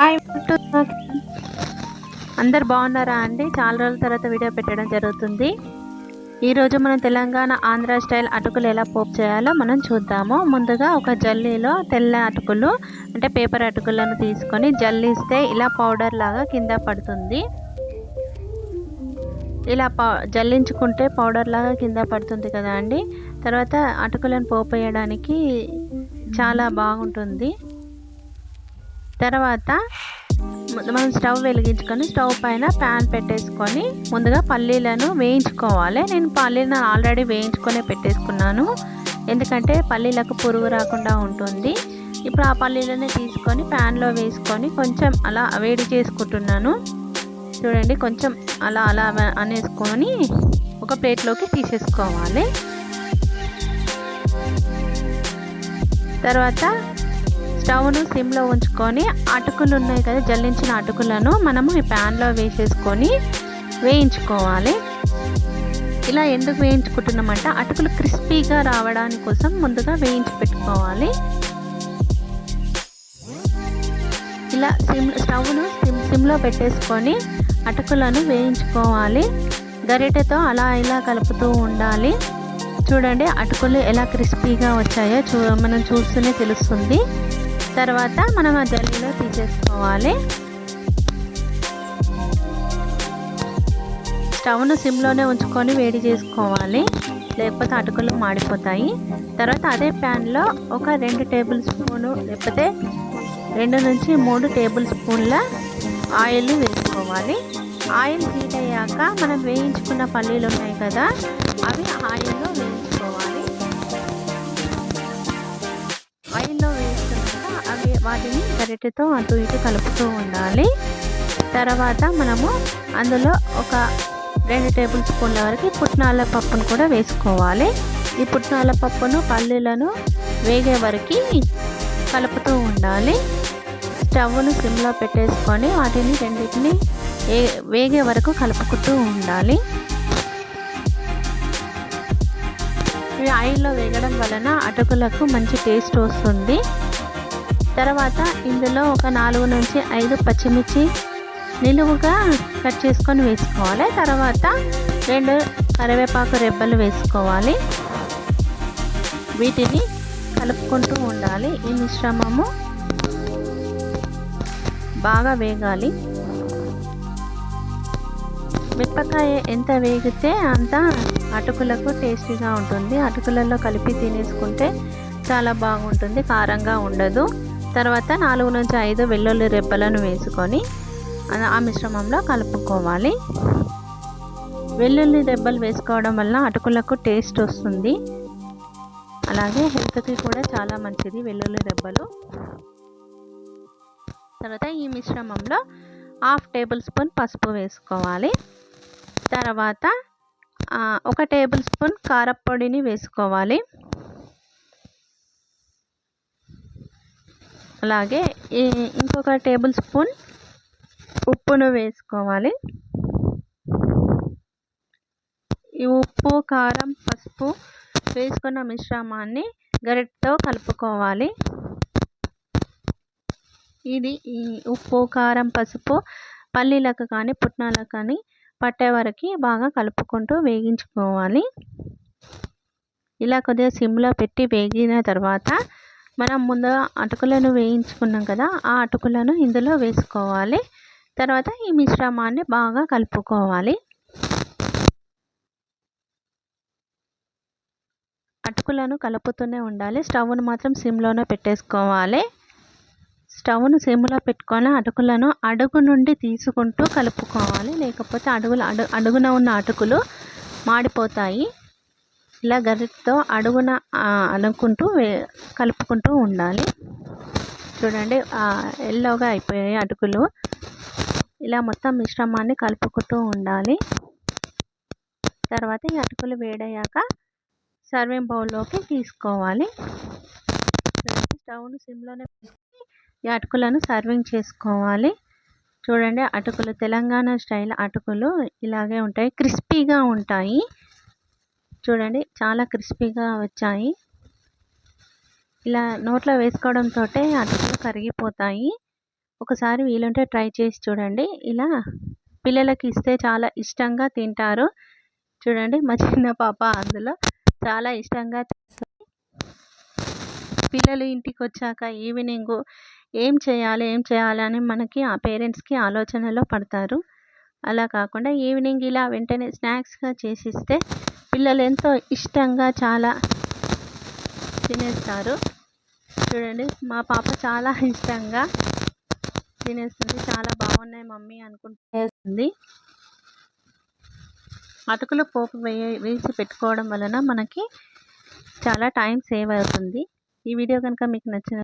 Hi అందరు బాగున్నారా అండి? చాలా రోజుల తర్వాత వీడియో పెట్టడం జరుగుతుంది. ఈరోజు మనం తెలంగాణ ఆంధ్ర స్టైల్ అటుకులు ఎలా పోపు చేయాలో మనం చూద్దాము. ముందుగా ఒక జల్లీలో తెల్ల అటుకులు అంటే పేపర్ అటుకులను తీసుకొని జల్లిస్తే ఇలా పౌడర్ లాగా కింద పడుతుంది. ఇలా పౌ జల్లించుకుంటే పౌడర్ లాగా కింద పడుతుంది కదా అండి. తర్వాత అటుకులను పోపేయడానికి చాలా బాగుంటుంది. తర్వాత మనం స్టవ్ వెలిగించుకొని స్టవ్ పైన ప్యాన్ పెట్టేసుకొని ముందుగా పల్లీలను వేయించుకోవాలి. నేను పల్లీలను ఆల్రెడీ వేయించుకొని పెట్టేసుకున్నాను. ఎందుకంటే పల్లీలకు పురుగు రాకుండా ఉంటుంది. ఇప్పుడు ఆ పల్లీలని తీసుకొని ప్యాన్లో వేసుకొని కొంచెం అలా వేడి చేసుకుంటున్నాను. చూడండి కొంచెం అలా అలా అనేసుకొని ఒక ప్లేట్లోకి తీసేసుకోవాలి. తర్వాత స్టవ్ను సిమ్లో ఉంచుకొని అటుకులు ఉన్నాయి కదా జల్లించిన అటుకులను మనము ఈ ప్యాన్లో వేసేసుకొని వేయించుకోవాలి. ఇలా ఎందుకు వేయించుకుంటున్నామంటే అటుకులు క్రిస్పీగా రావడానికి కోసం ముందుగా వేయించి పెట్టుకోవాలి. ఇలా సిమ్ స్టవ్ను సిమ్ సిమ్లో పెట్టేసుకొని అటుకులను వేయించుకోవాలి. గరిటెతో అలా ఇలా కలుపుతూ ఉండాలి. చూడండి అటుకులు ఎలా క్రిస్పీగా వచ్చాయో చూ మనం చూస్తూనే తెలుస్తుంది. తర్వాత మనం ఆ జల్లీలో తీసేసుకోవాలి. స్టవ్ను సిమ్లోనే ఉంచుకొని వేడి చేసుకోవాలి. లేకపోతే అటుకులు మాడిపోతాయి. తర్వాత అదే ప్యాన్లో ఒక రెండు టేబుల్ స్పూను లేకపోతే రెండు నుంచి మూడు టేబుల్ స్పూన్ల ఆయిల్ వేసుకోవాలి. ఆయిల్ హీట్ అయ్యాక మనం వేయించుకున్న పల్లీలు ఉన్నాయి కదా అవి ఆయిల్లో వేయించుకోవాలి వాటిని గరిటెతో అటు ఇటు కలుపుతూ ఉండాలి. తర్వాత మనము అందులో ఒక రెండు టేబుల్ స్పూన్ల వరకు పుట్నాల పప్పును కూడా వేసుకోవాలి. ఈ పుట్నాల పప్పును పల్లీలను వేగే వరకు కలుపుతూ ఉండాలి. స్టవ్ను సిమ్లో పెట్టేసుకొని వాటిని రెండింటిని వేగే వరకు కలుపుకుంటూ ఉండాలి. ఇవి ఆయిల్లో వేగడం వలన అటుకులకు మంచి టేస్ట్ వస్తుంది. తర్వాత ఇందులో ఒక నాలుగు నుంచి ఐదు పచ్చిమిర్చి నిలువుగా కట్ చేసుకొని వేసుకోవాలి. తర్వాత రెండు కరివేపాకు రెబ్బలు వేసుకోవాలి. వీటిని కలుపుకుంటూ ఉండాలి. ఈ మిశ్రమము బాగా వేగాలి. మిరపకాయ ఎంత వేగితే అంత అటుకులకు టేస్టీగా ఉంటుంది. అటుకులలో కలిపి తినేసుకుంటే చాలా బాగుంటుంది కారంగా ఉండదు. తర్వాత నాలుగు నుంచి ఐదు వెల్లుల్లి రెబ్బలను వేసుకొని ఆ మిశ్రమంలో కలుపుకోవాలి. వెల్లుల్లి రెబ్బలు వేసుకోవడం వల్ల అటుకులకు టేస్ట్ వస్తుంది. అలాగే హెల్త్కి కూడా చాలా మంచిది వెల్లుల్లి రెబ్బలు. తర్వాత ఈ మిశ్రమంలో హాఫ్ టేబుల్ స్పూన్ పసుపు వేసుకోవాలి. తర్వాత ఒక టేబుల్ స్పూన్ కారపొడిని వేసుకోవాలి. అలాగే ఇంకొక టేబుల్ స్పూన్ ఉప్పును వేసుకోవాలి. ఈ ఉప్పు కారం పసుపు వేసుకున్న మిశ్రమాన్ని గరిటతో కలుపుకోవాలి. ఇది ఈ ఉప్పు కారం పసుపు పల్లీలకు కానీ పుట్నాలకు కానీ పట్టే వరకు బాగా కలుపుకుంటూ వేగించుకోవాలి. ఇలా కొద్దిగా సిమ్లో పెట్టి వేగిన తర్వాత మనం ముందుగా అటుకులను వేయించుకున్నాం కదా ఆ అటుకులను ఇందులో వేసుకోవాలి. తర్వాత ఈ మిశ్రమాన్ని బాగా కలుపుకోవాలి. అటుకులను కలుపుతూనే ఉండాలి. స్టవ్ను మాత్రం సిమ్లోనే పెట్టేసుకోవాలి. స్టవ్ను సిమ్లో పెట్టుకొని అటుకులను అడుగు నుండి తీసుకుంటూ కలుపుకోవాలి. లేకపోతే అడుగులు అడుగున ఉన్న అటుకులు మాడిపోతాయి. ఇలా గరిటతో అడుగున అనుకుంటూ కలుపుకుంటూ ఉండాలి. చూడండి ఎల్లోగా అయిపోయాయి అటుకులు. ఇలా మొత్తం మిశ్రమాన్ని కలుపుకుంటూ ఉండాలి. తర్వాత ఈ అటుకులు వేడయ్యాక సర్వింగ్ బౌల్లోకి తీసుకోవాలి. స్టవ్ను సిమ్లోనే ఈ అటుకులను సర్వింగ్ చేసుకోవాలి. చూడండి అటుకులు తెలంగాణ స్టైల్ అటుకులు ఇలాగే ఉంటాయి క్రిస్పీగా ఉంటాయి. చూడండి చాలా క్రిస్పీగా వచ్చాయి. ఇలా నోట్లో వేసుకోవడంతో అటుకులు కరిగిపోతాయి. ఒకసారి వీలుంటే ట్రై చేసి చూడండి. ఇలా పిల్లలకి ఇస్తే చాలా ఇష్టంగా తింటారు. చూడండి మా చిన్న పాప అందులో చాలా ఇష్టంగా పిల్లలు ఇంటికి వచ్చాక ఈవినింగ్ ఏం చేయాలి ఏం చేయాలి అని మనకి ఆ పేరెంట్స్కి ఆలోచనలో పడతారు. అలా కాకుండా ఈవినింగ్ ఇలా వెంటనే స్నాక్స్గా చేసిస్తే పిల్లలు ఎంతో ఇష్టంగా చాలా తినేస్తారు. చూడండి మా పాప చాలా ఇష్టంగా తినేస్తుంది. చాలా బాగున్నాయి మమ్మీ అనుకుంటుంది అటుకులు పోపు వేయ వేసి పెట్టుకోవడం వలన మనకి చాలా టైం సేవ్ అవుతుంది. ఈ వీడియో కనుక మీకు నచ్చిన